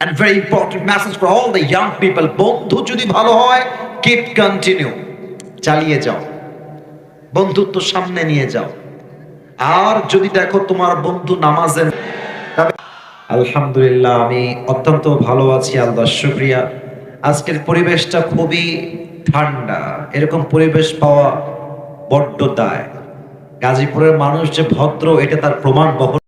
And very important message for all the young people. বন্ধু যদি ভালো হয় কিপ কন্টিনিউ চালিয়ে যাও। বন্ধুত্ব সামনে নিয়ে যাও। আর যদি দেখো তোমার বন্ধু নামাজের আলহামদুলিল্লাহ, আমি অত্যন্ত ভালো আছি আল্লাহ শুক্রিয়া। আজকের পরিবেশটা খুবই ঠান্ডা। এরকম পরিবেশ পাওয়া বড্ড দায়। গাজীপুরের মানুষ যে ভদ্র, এটা তার প্রমাণ বহন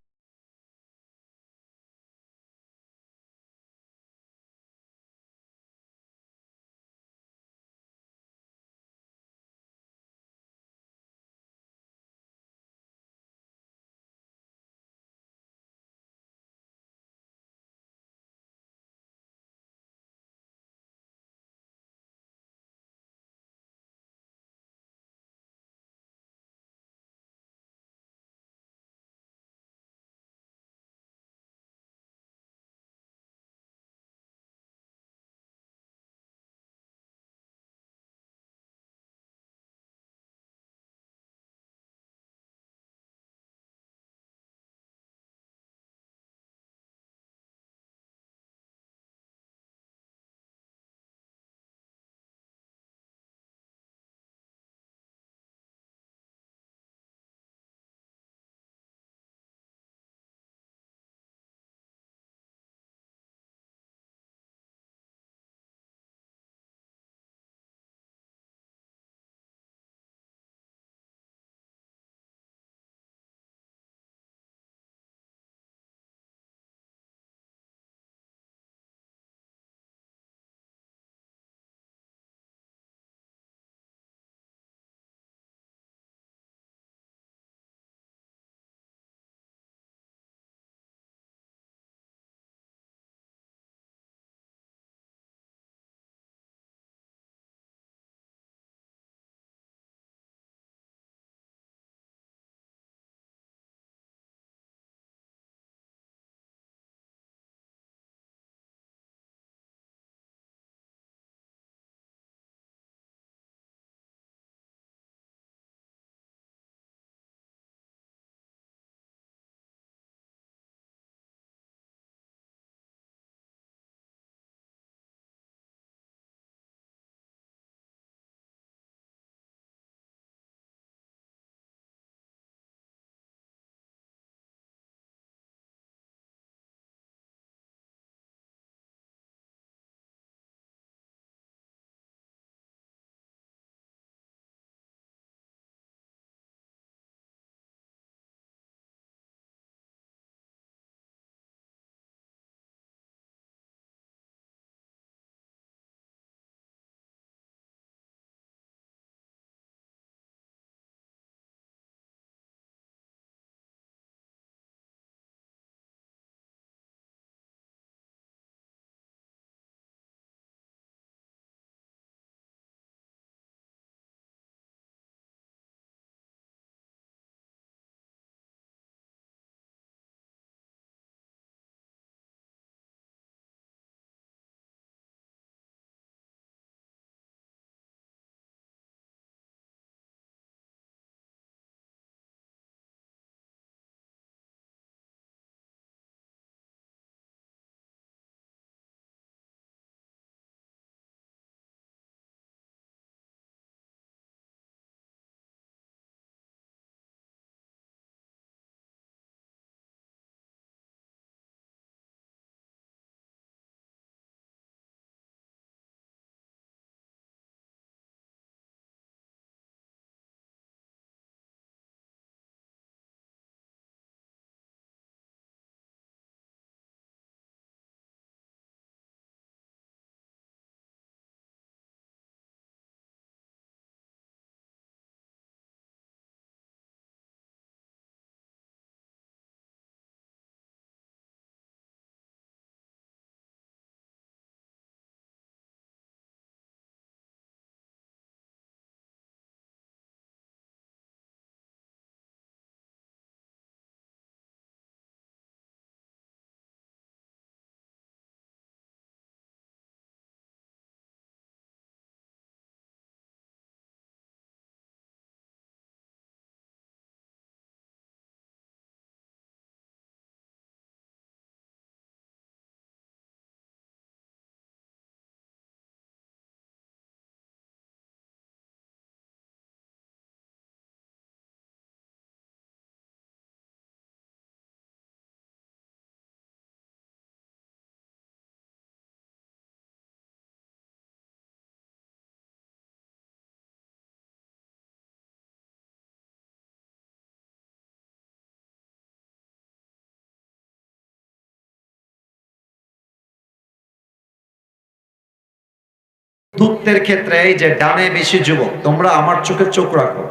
বন্ধুত্বের ক্ষেত্রে এই যে ডানে বেশি যুবক, তোমরা আমার চোখে চোখ রাখো।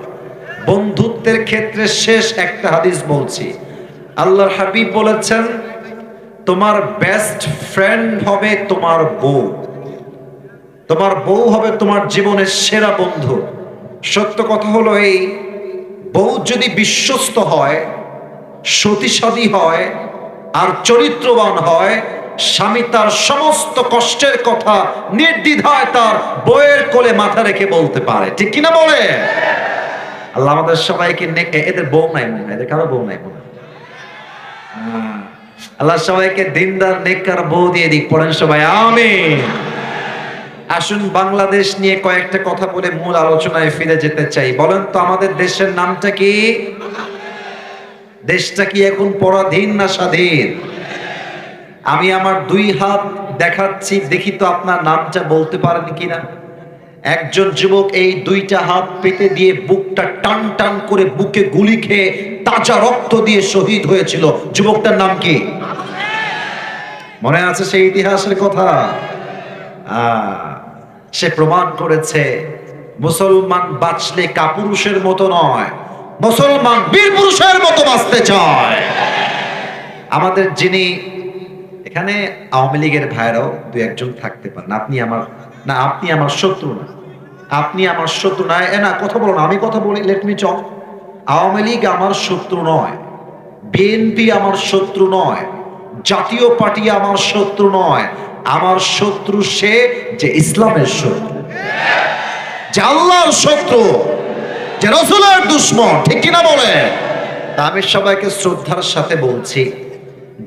বন্ধুত্বের ক্ষেত্রে শেষ একটা হাদিস বলছি। আল্লাহর হাবিব বলেছেন, তোমার বেস্ট ফ্রেন্ড হবে তোমার বউ। তোমার বউ হবে তোমার জীবনের সেরা বন্ধু। সত্য কথা হলো এই, বউ যদি বিশ্বস্ত হয় সতীসাদী হয়, আর চরিত্রবান হয় স্বামী তার সমস্ত কষ্টের কথা নির্দ্বিধায় তার বইয়ের কোলে মাথা রেখে বলতে পারে। ঠিক কিনা বলে? আল্লাহ আমাদের সবাইকে এদের বউ নাই মনে এদের কারও বউ নাই মনে আল্লাহ সবাইকে দিনদার, নেককার বউ দিয়ে দিক, পড়েন সবাই, আমিন। আসুন বাংলাদেশ নিয়ে কয়েকটা কথা বলে মূল আলোচনায় ফিরে যেতে চাই। বলেন তো আমাদের দেশের নামটা কি? দেশটা কি এখন পরাধীন না স্বাধীন? আমি আমার দুই হাত দেখাচ্ছি, দেখি তো আপনার নামটা বলতে পারেন কিনা। একজন যুবক এই দুইটা হাত পেতে দিয়ে বুকটা টান টান করে বুকে গুলি খেয়ে তাজা রক্ত দিয়ে শহীদ হয়েছিল। যুবকটার নাম কি? মনে আছে সেই ইতিহাসের কথা? সে প্রমাণ করেছে, মুসলমান বাঁচলে কাপুরুষের মতো নয়, মুসলমান বীর পুরুষের মতো বাঁচতে চায়। আমাদের যিনি এখানে আওয়ামী লীগের ভাইরাও দু একজন থাকতে পারেন আপনি আমার না, আপনি আমার শত্রু না। আপনি আমার শত্রু না। এ না, কথা বলুন আমি কথা বলি let me chalk Awami League আমার শত্রু নয়। বিএনপি আমার শত্রু নয়। জাতীয় পার্টি আমার শত্রু নয়। আমার শত্রু সে যে ইসলামের শত্রু। যে আল্লাহর শত্রু। যে রসুলের দুশ্মন। ঠিক কিনা বলে আমি সবাইকে শ্রদ্ধার সাথে বলছি,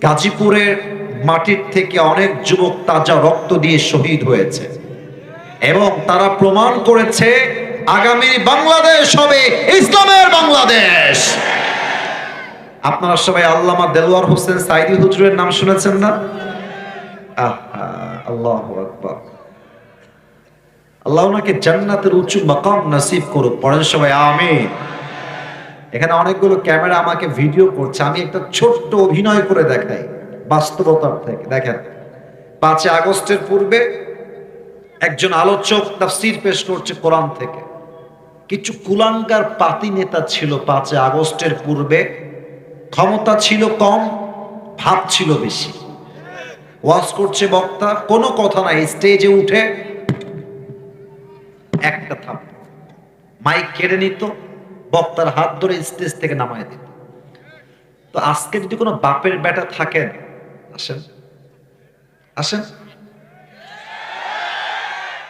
গাজীপুরের মাটির থেকে অনেক যুবক তাজা রক্ত দিয়ে শহীদ হয়েছে। এবং তারা প্রমাণ করেছে, আগামী বাংলাদেশ হবে ইসলামের বাংলাদেশ। আপনারা সবাই আল্লামা দেলোয়ার হোসেন সাইদি হুজুরের নাম শুনেছেন না? আল্লাহু আকবার। আল্লাহ ওনাকে জান্নাতের উঁচু মাকাম নসিব করুক, পড়েন সবাই, আমিন। এখানে অনেকগুলো ক্যামেরা আমাকে ভিডিও করছে, আমি একটা ছোট্ট অভিনয় করে দেখাই। বাস্তবতার থেকে। দেখেন, পাঁচই আগস্টের পূর্বে একজন আলোচক তাফসীর পেশ করছে কোরআন থেকে। কিছু কুলাঙ্গার পাতি নেতা ছিল পাঁচই আগস্টের পূর্বে। ক্ষমতা ছিল কম, ভাব ছিল বেশি। ওয়াজ করছে বক্তা, কোনো কথা নাই, স্টেজে উঠে একটা থাপ মাইক কেড়ে নিত, বক্তার হাত ধরে স্টেজ থেকে নামায় দিত। তো আজকে যদি কোনো বাপের বেটা থাকেন আসেন। আসেন।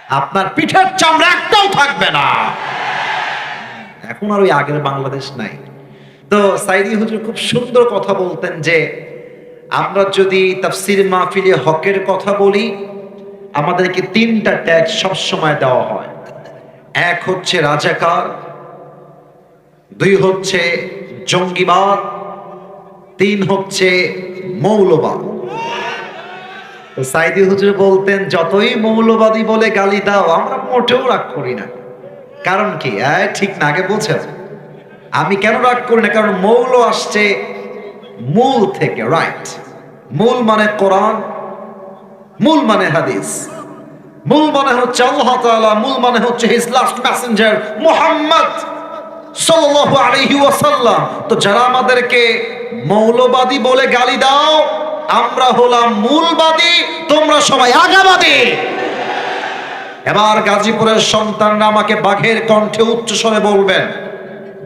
আপনার পিঠের চামড়া একটাও থাকবে না। এখন আর ওই আগের বাংলাদেশ নাই। তো সাইদি হুজুর খুব সুন্দর কথা বলতেন যে আমরা যদি তাফসির মাহফিলে হকের কথা বলি আমাদেরকে তিনটা ট্যাগ সব সময় দেওয়া হয়। এক হচ্ছে রাজাকার দুই হচ্ছে জঙ্গিবাদ তিন হচ্ছে মৌলবাদ। সাইদি হুজুর বলতেন, যতই মৌলবাদী বলে গালি দাও, আমরা মোটেও রাগ করি না। কারণ কি? ঠিক না, আগে বোঝেন। আমি কেন রাগ করি না? কারণ মৌল আসছে মূল থেকে রাইট মূল মানে কোরআন, মূল মানে হাদিস। মূল মানে হচ্ছে আল্লাহ তাআলা, মূল মানে হচ্ছে হিজ লাস্ট মেসেঞ্জার মুহাম্মদ সাল্লাল্লাহু আলাইহি ওয়াসাল্লাম। তো যারা আমাদেরকে মৌলবাদী বলে গালি দাও আমরা হলাম মূলবাদী, তোমরা সবাই আগাবাদী। এবার গাজীপুরের সন্তানরা আমাকে বাঘের কণ্ঠে উচ্চস্বরে বলবেন,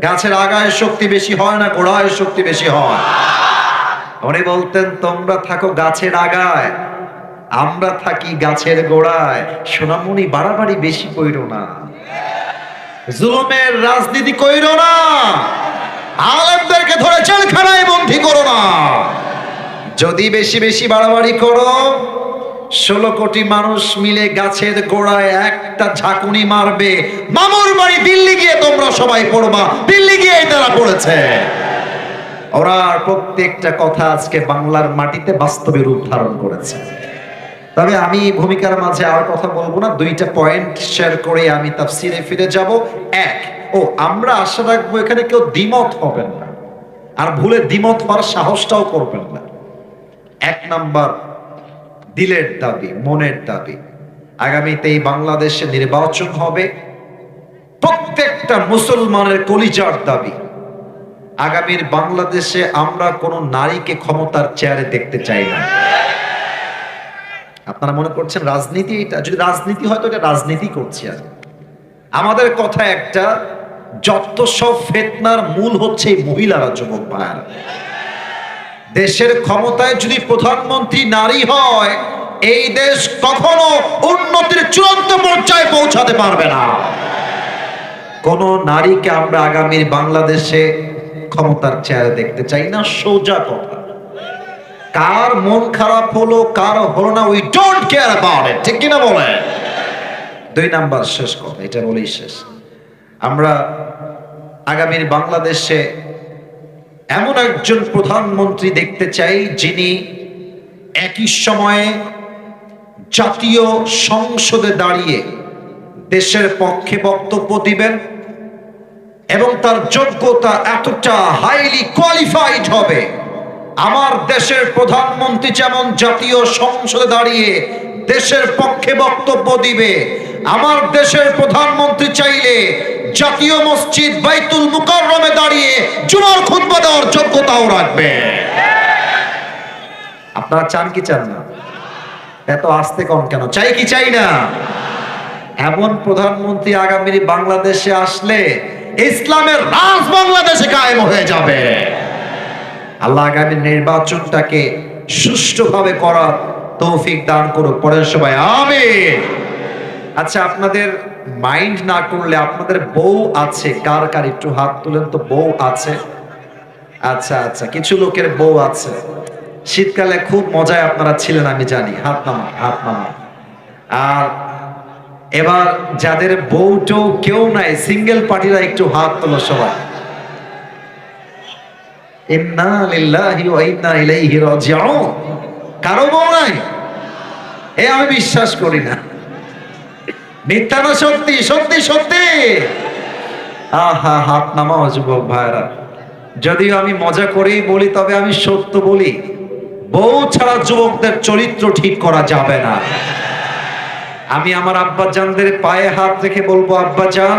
গাছের আগায় শক্তি বেশি হয় না গোড়ায় শক্তি বেশি হয়? উনি বলতেন, তোমরা থাকো গাছের আগায়, আমরা থাকি গাছের গোড়ায়। সোনামণি বাড়াবাড়ি বেশি কইরো না। জুলুমের রাজনীতি কইরো না। আলেমদেরকে ধরে জেলখানায় বন্দী করো না। যদি বেশি বেশি বাড়াবাড়ি করো, ষোলো কোটি মানুষ মিলে গাছের গোড়ায় একটা ঝাঁকুনি মারবে। মামুর বাড়ি দিল্লি গিয়ে তোমরা সবাই পড়বা। দিল্লি গিয়ে তারা পড়েছে। ওরা প্রত্যেকটা কথা আজকে বাংলার মাটিতে বাস্তবে রূপ ধারণ করেছে। তবে আমি ভূমিকার মাঝে আর কথা বলব না। দুইটা পয়েন্ট শেয়ার করে আমি তাফসিরে ফিরে যাব। এক, ও, আমরা আশা রাখব এখানে কেউ দ্বিমত হবেন না। আর ভুলে দ্বিমত হওয়ার সাহসটাও করবেন না। এক নাম্বার দিলের দাবি, মনের দাবি। আগামীতে এই বাংলাদেশে নির্বাচন হবে। প্রত্যেকটা মুসলমানের কলিজার দাবি। আগামীর বাংলাদেশে আমরা কোনো নারীকে ক্ষমতার চেয়ারে দেখতে চাই না। আপনারা মনে করছেন রাজনীতি এটা? যদি রাজনীতি হয় তো এটা রাজনীতি করছি আর আমাদের কথা একটা, যত সব ফেতনার মূল হচ্ছে মহিলারা যুবক ভাইয়ারা। দেশের ক্ষমতায় যদি প্রধানমন্ত্রী নারী হয়, এই দেশ কখনো উন্নতির চূড়ান্ত পর্যায়ে পৌঁছাতে পারবে না। কোন নারীকে আমরা আগামীর বাংলাদেশে ক্ষমতার চেয়ারে দেখতে চাই না, সোজা কথা। কার মন খারাপ হলো, কার হলো না we don't care about it ঠিক কিনা বলে দুই নাম্বার শেষ কথা, এটা বলেই শেষ। আমরা আগামীর বাংলাদেশে এমন একজন প্রধানমন্ত্রী দেখতে চাই যিনি একই সময়ে জাতীয় সংসদে দাঁড়িয়ে দেশের পক্ষে বক্তব্য দিবেন এবং তার যোগ্যতা এতটা হাইলি কোয়ালিফাইড হবে। আমার দেশের প্রধানমন্ত্রী যেমন জাতীয় সংসদে দাঁড়িয়ে দেশের পক্ষে বক্তব্য দিবে, আমার দেশের প্রধানমন্ত্রী চাইলে জাতীয় মসজিদ বাইতুল মুকাররমে দাঁড়িয়ে জুমার খুতবা দেওয়ার যোগ্যতাও রাখবে। আপনারা চান কি চান না? এত আস্তে কম কেন? চাই কি চাই না? এমন প্রধানমন্ত্রী আগামী বাংলাদেশে আসলে ইসলামের রাজ বাংলাদেশে কায়েম হয়ে যাবে। আল্লাহ আগামী নির্বাচনটাকে সুষ্ঠুভাবে করার তৌফিক দান করুক। পরের সবাই আমিন। আচ্ছা আপনাদের মাইন্ড না করলে আপনাদের বউ আছে? কার কার? একটু হাত তুলেন তো, বউ আছে? আচ্ছা আচ্ছা কিছু লোকের বউ আছে। শীতকালে খুব মজায় আপনারা ছিলেন, আমি জানি। হাত নামা হাত নামা আর এবার যাদের বউটো কেউ নাই, সিঙ্গেল পার্টিরা একটু হাত তোলো সবাই। কারও বউ নাই? এ আমি বিশ্বাস করি না। মিথ্যা না সত্যি সত্যি আহা, হাত নামাও যুবক ভাইরা যদিও আমি মজা করেই বলি, তবে আমি সত্য বলি, বউ ছাড়া যুবকদের চরিত্র ঠিক করা যাবে না। আমি আমার আব্বা জানদের পায়ে হাত রেখে বলব আব্বা জান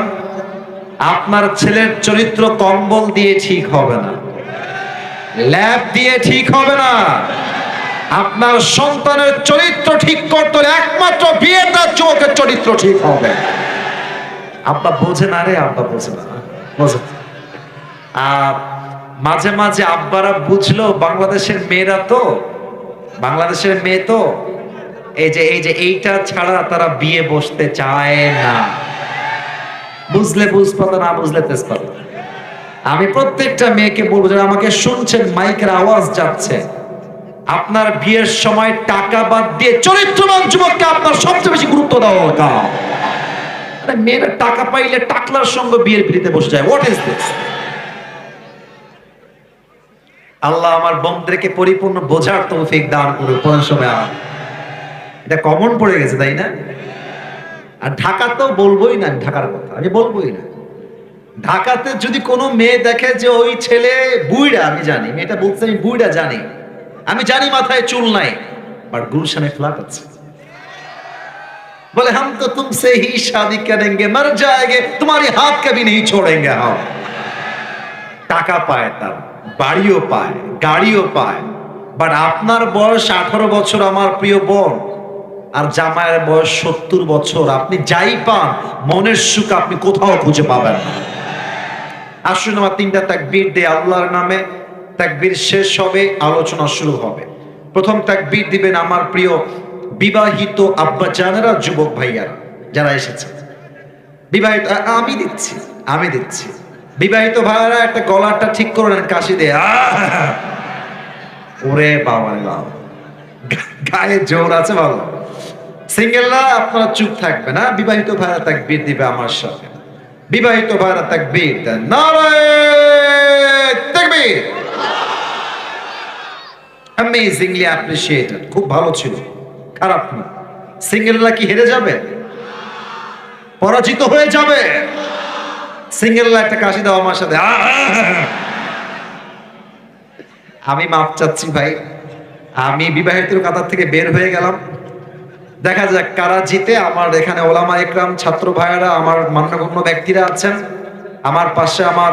আপনার ছেলের চরিত্র কম্বল দিয়ে ঠিক হবে না। ল্যাব দিয়ে ঠিক হবে না। আপনার সন্তানের চরিত্র ঠিক করতে হলে একমাত্র বিয়েটা যুবকের চরিত্র ঠিক হবে। আব্বা বোঝে না রে, আব্বা বোঝে না। বোঝে। আর মাঝে মাঝে আব্বারা বুঝলো, বাংলাদেশের মেয়েরা তো, বাংলাদেশের মেয়ে তো, এই যে এই যে এইটা ছাড়া তারা বিয়ে বসতে চায় না। বুঝলে বুঝপাতা, না বুঝলে আমি প্রত্যেকটা মেয়েকে বলব যে আমাকে শুনছেন, মাইকের আওয়াজ যাচ্ছে। আপনার বিয়ের সময় টাকা বাদ দিয়ে চরিত্রবান যুবককে আপনার সবচেয়ে বেশি গুরুত্ব দেওয়া দরকার। মেয়েরা টাকা পাইলে টাকলার সঙ্গে বিয়ের পিড়িতে বসে যায়। হোয়াট ইজ দিস আল্লাহ আমার বন্ধুদেরকে পরিপূর্ণ বোঝার তৌফিক দান করুক। কোন সময় এটা কমন পড়ে গেছে, তাই না? আর ঢাকা তো বলবোই না, ঢাকার কথা। আমি বলবোই না। ঢাকাতে যদি কোনো মেয়ে দেখে যে ওই ছেলে বুইড়া, আমি জানি। মেয়েটা বলছে আমি বুইড়া জানি। আমি জানি মাথায় চুল নাই বাট গুলশানে ফ্ল্যাট আছে बोले हम तो तुमसे ही शादी करेंगे मर जाएंगे तुम्हारी हाथ कभी नहीं छोड़ेंगे हम টাকা পায় তার বাড়িও পায় গাড়িও পায় বাট আপনার বয়স আঠারো বছর আমার প্রিয় বোন আর জামাইয়ের বয়স সত্তর বছর আপনি যাই পান মনের সুখ আপনি কোথাও খুঁজে পাবেন না আসুন আমার তিনটা তাকবীর দিয়ে আল্লাহর নামে তাকবীর শেষ হবে, আলোচনা শুরু হবে। প্রথম তাকবীর দিবেন আমার প্রিয় বিবাহিত আব্বা জানেরা, যুবক ভাইয়ারা, যারা এসেছে। বিবাহিত আমি দিচ্ছি আমি দিচ্ছি। বিবাহিত ভাইয়ারা, একটা গলাটা ঠিক করে নেন, কাশি দিয়ে ওরে বাবা গায়ে জোর আছে ভালো। সিঙ্গেলরা আপনারা চুপ থাকবে না বিবাহিত ভাইরা তাকবীর দিবে আমার সাথে বিবাহিত ভাইরা তাকবীর দেন। নারায়ে তাকবীর! অ্যামেজিংলি অ্যাপ্রিসিয়েটেড খুব ভালো ছিল। খারাপ না। সিঙ্গেলরা কি হেরে যাবে? পরাজিত হয়ে যাবে। সিঙ্গেলরা একটা কাশি দাও আমার সাথে। আমি মাপ চাচ্ছি ভাই। আমি বিবাহিত কাতার থেকে বের হয়ে গেলাম। দেখা যাক কারা জিতে। আমার এখানে ওলামা একরাম, ছাত্র ভাইয়েরা, আমার মান্যগণ্য ব্যক্তিরা আছেন। আমার পাশে আমার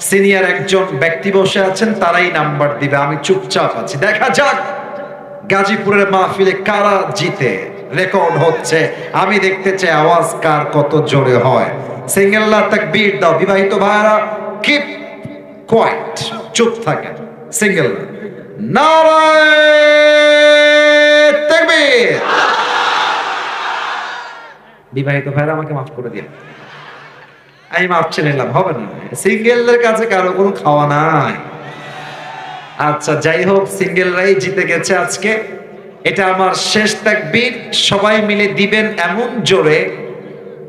সিনিয়র একজন ব্যক্তি বসে আছেন, তারাই নাম্বার দিবে। আমি চুপচাপ আছি। দেখা যাক গাজীপুরের মাহফিলে কারা জিতে। রেকর্ড হচ্ছে। আমি দেখতে চাই আওয়াজ কার কত জোরে হয়। সিঙ্গেল্লা তাকবীর দাও। বিবাহিত ভাইরা কিপ কোয়াইট চুপ থাকেন। সিঙ্গেল নারায় তাকবীর! বিবাহিত ভাইরা আমাকে মাফ করে দিন। আমি মাপ নিলাম, হবে না। সিঙ্গেলদের কাছে কারও কোনো খাওয়া নাই। আচ্ছা যাই হোক, সিঙ্গেলরাই জিতে গেছে আজকে। এটা আমার শেষ তাকবীর। সবাই মিলে দিবেন এমন জোরে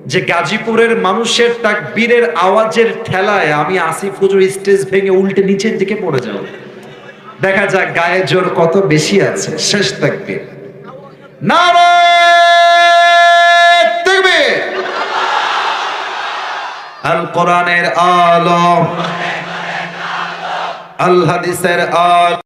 যে গাজীপুরের মানুষের তাকবীরের আওয়াজের ঠেলায় আমি আসিফ হুজুর স্টেজ ভেঙে উল্টে নিচের দিকে পড়ে যাব। দেখা যাক গায়ে জোর কত বেশি আছে। শেষ তাকবীর। নারায় আল কোরআনের আলো আল হাদিসের আলো।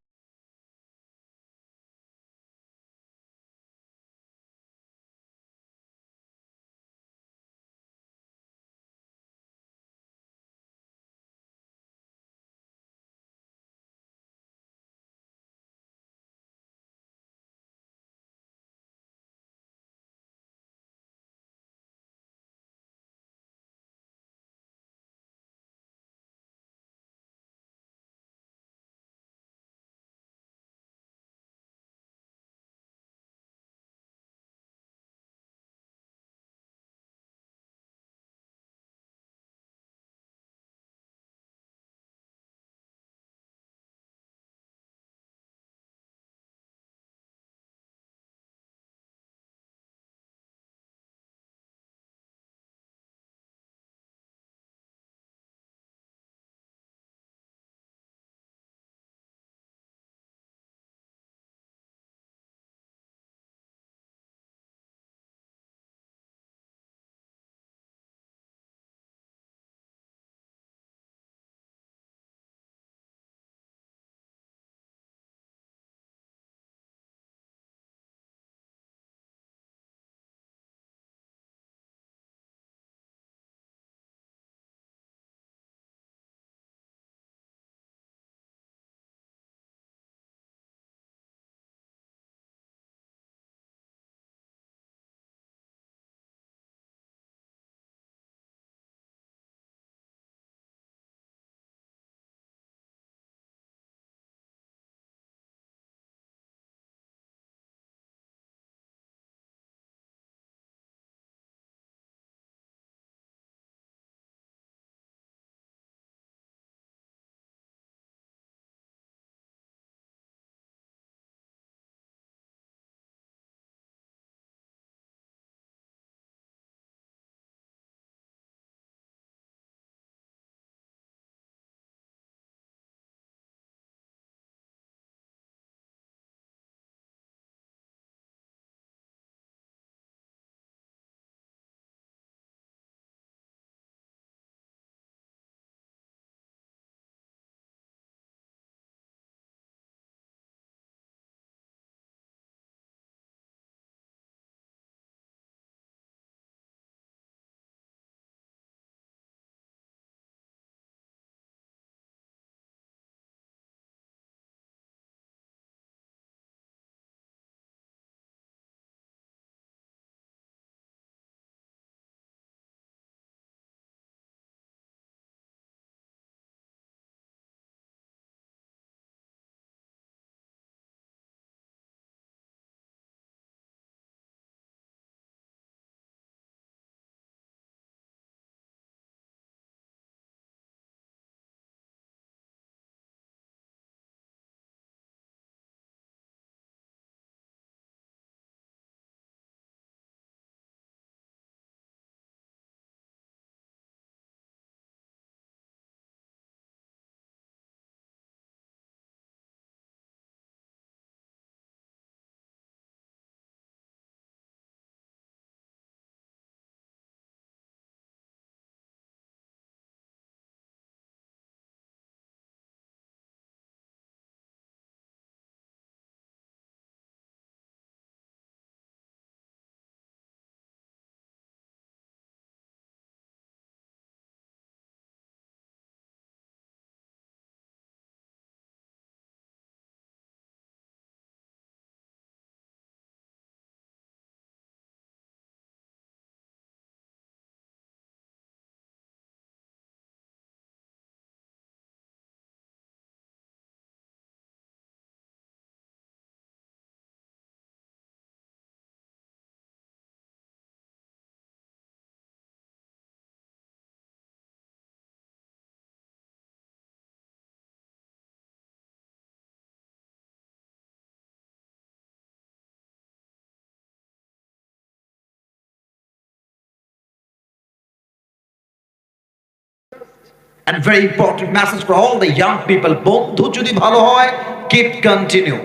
And very important message for all the young people, বন্ধু যদি ভালো হয় কিপ কন্টিনিউ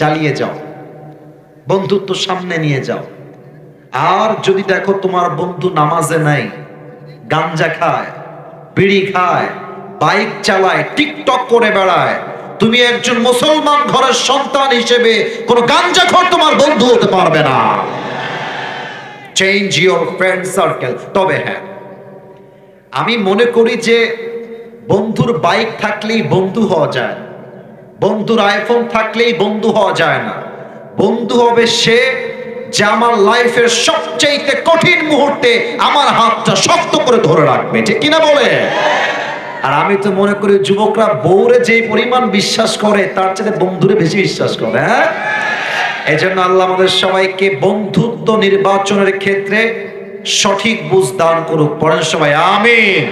চালিয়ে যাও। বন্ধুত্ব সামনে নিয়ে যাও। আর যদি দেখো তোমার বন্ধু নামাজে নাই, গাঞ্জা খায়, বিড়ি খায়, বাইক চালায়, টিকটক করে বেড়ায়, তুমি একজন মুসলমান ঘরের সন্তান হিসেবে কোনো গাঞ্জাখোর তোমার বন্ধু হতে পারবে না। চেঞ্জ ইউর ফ্রেন্ড সার্কেল তবে হ্যাঁ আমি মনে করি যে বন্ধুর বাইক থাকলেই বন্ধু হওয়া যায়। বন্ধুর আইফোন থাকলেই বন্ধু হওয়া যায় না। বন্ধু হবে সে যে আমার লাইফের সবচেয়ে কঠিন মুহূর্তে আমার হাতটা শক্ত করে ধরে রাখবে। ঠিক কিনা বলে? আর আমি তো মনে করি যুবকরা বউরে যে পরিমাণ বিশ্বাস করে, তার চেয়ে বন্ধুরে বেশি বিশ্বাস করে হ্যাঁ? এই জন্য আল্লাহ আমাদের সবাইকে বন্ধুত্ব নির্বাচনের ক্ষেত্রে সঠিক বুঝ দান করুক। পড়েন সবাই আমিন।